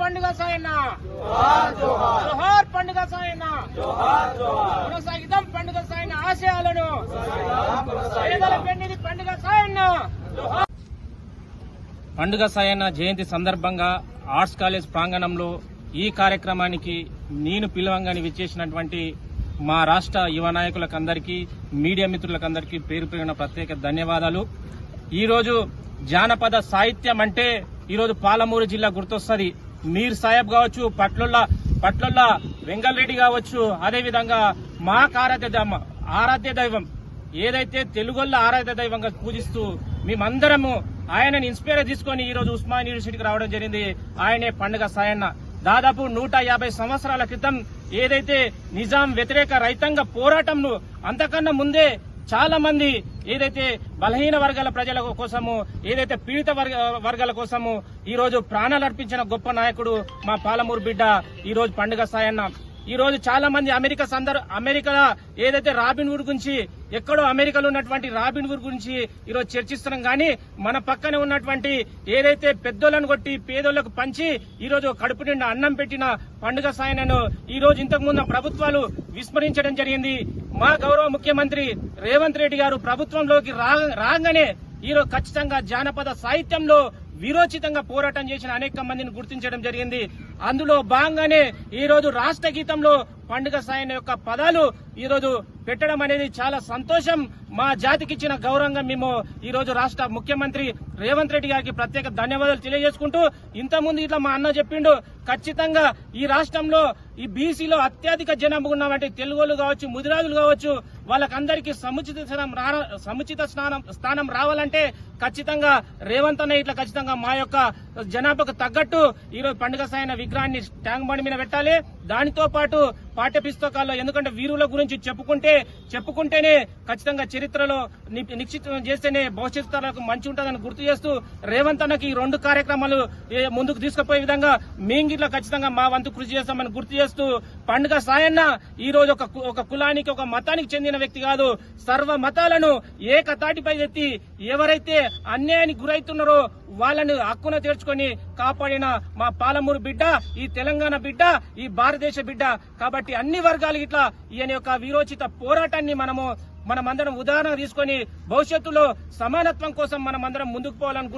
పండుగ సాయన్న. జోహార్ పండుగ సాయన్న. కొనసాగిద్దాం పండుగ సాయన్న ఆశయాలను. పేదల పండుగ సాయన్న. పండుగ సాయన్న జయంతి సందర్భంగా ఆర్ట్స్ కాలేజ్ ప్రాంగణంలో ఈ కార్యక్రమానికి నేను పిలవంగాని విచ్చేసినటువంటి మా రాష్ట్ర యువ నాయకులకందరికీ మీడియా మిత్రులకందరికీ పేరు పెరిగిన ప్రత్యేక ధన్యవాదాలు. ఈరోజు జానపద సాహిత్యం అంటే ఈరోజు పాలమూరు జిల్లా గుర్తొస్తుంది. మీర్ సాహెబ్ కావచ్చు పట్లొల్ల పట్లొల్ల వెంగళరెడ్డి కావచ్చు అదేవిధంగా మా ఆరాధ్య దైవం ఆరాధ్య దైవం ఏదైతే తెలుగుల్లో ఆరాధ్య దైవంగా పూజిస్తూ మేమందరము ఆయనని ఇన్స్పైర్ తీసుకొని ఈ రోజు ఉస్మాన్ యూనివర్సిటీకి రావడం జరిగింది. ఆయనే పండుగ సాయన్న. దాదాపు నూట యాభై సంవత్సరాల క్రితం ఏదైతే నిజాం వ్యతిరేక రైతాంగ పోరాటంను అంతకన్నా ముందే చాలా మంది ఏదైతే బలహీన వర్గాల ప్రజల కోసము ఏదైతే పీడిత వర్గ వర్గాల కోసము ఈ రోజు ప్రాణాలు అర్పించిన గొప్ప నాయకుడు మా పాలమూరు బిడ్డ ఈ రోజు పండుగ సాయన్న. ఈ రోజు చాలా మంది అమెరికా సందర్ అమెరికా ఏదైతే రాబిన్ వుడ్ గురించి ఎక్కడో అమెరికాలో ఉన్నటువంటి రాబిన్ వుడ్ గురించి ఈరోజు చర్చిస్తున్నాం. కానీ మన పక్కనే ఉన్నటువంటి ఏదైతే పెద్దోళ్ళను కొట్టి పేదోళ్ళకు పంచి ఈ రోజు కడుపు నిండా అన్నం పెట్టిన పండుగ సాయనను ఈ రోజు ఇంతకు ముందు ప్రభుత్వాలు విస్మరించడం జరిగింది. మా గౌరవ ముఖ్యమంత్రి రేవంత్ రెడ్డి గారు ప్రభుత్వంలోకి రాగానే ఈరోజు ఖచ్చితంగా జానపద సాహిత్యంలో విరోచితంగా పోరాటం చేసిన అనేక మందిని గుర్తించడం జరిగింది. అందులో భాగంగానే ఈ రోజు రాష్ట్ర గీతంలో పండుగ సాయన యొక్క పదాలు ఈరోజు పెట్టడం అనేది చాలా సంతోషం. మా జాతికి ఇచ్చిన గౌరవంగా మేము ఈ రోజు రాష్ట్ర ముఖ్యమంత్రి రేవంత్ రెడ్డి గారికి ప్రత్యేక ధన్యవాదాలు తెలియజేసుకుంటూ ఇంతకుముందు ఇట్లా మా అన్న చెప్పిండు ఖచ్చితంగా ఈ రాష్ట్రంలో ఈ బీసీలో అత్యధిక జనాభా ఉన్నవంటి తెలుగులు కావచ్చు ముదిరాజులు కావచ్చు వాళ్ళకందరికీ సముచిత స్థానం రా- సముచిత స్నానం స్థానం రావాలంటే ఖచ్చితంగా రేవంత్ అనే ఇట్లా ఖచ్చితంగా మా యొక్క జనాభాకు తగ్గట్టు ఈరోజు పండుగ సాయన విగ్రహాన్ని ట్యాంక్ బండి మీద పెట్టాలి. దానితో పాటు పాఠ్య పుస్తకాల్లో ఎందుకంటే వీరుల గురించి చెప్పుకుంటే చెప్పుకుంటేనే ఖచ్చితంగా చరిత్రలో నిశ్చితం చేస్తేనే భవిష్యత్తు తరాలకు మంచి ఉంటుందని గుర్తు చేస్తూ రేవంత్ అన్నకి ఈ రెండు కార్యక్రమాలు ముందుకు తీసుకుపోయే విధంగా మేము గిట్లా ఖచ్చితంగా మా వంతు కృషి చేస్తామని గుర్తు చేస్తూ పండుగ సాయన్న ఈ రోజు ఒక కు- ఒక కులానికి ఒక మతానికి చెందిన వ్యక్తి కాదు. సర్వ మతాలను ఏకతాటిపై ఎత్తి ఎవరైతే అన్యాయానికి గురైతున్నారో వాళ్ళని హక్కున తీర్చుకొని కాపాడిన మా పాలమూరు బిడ్డ ఈ తెలంగాణ బిడ్డ ఈ భారతదేశ బిడ్డ. కాబట్టి అన్ని వర్గాలు ఇట్లా ఈయన యొక్క వీరోచిత పోరాటాన్ని మనము మనమందరం ఉదాహరణ తీసుకొని భవిష్యత్తులో సమానత్వం కోసం మనమందరం ముందుకు పోవాలని గుర్తు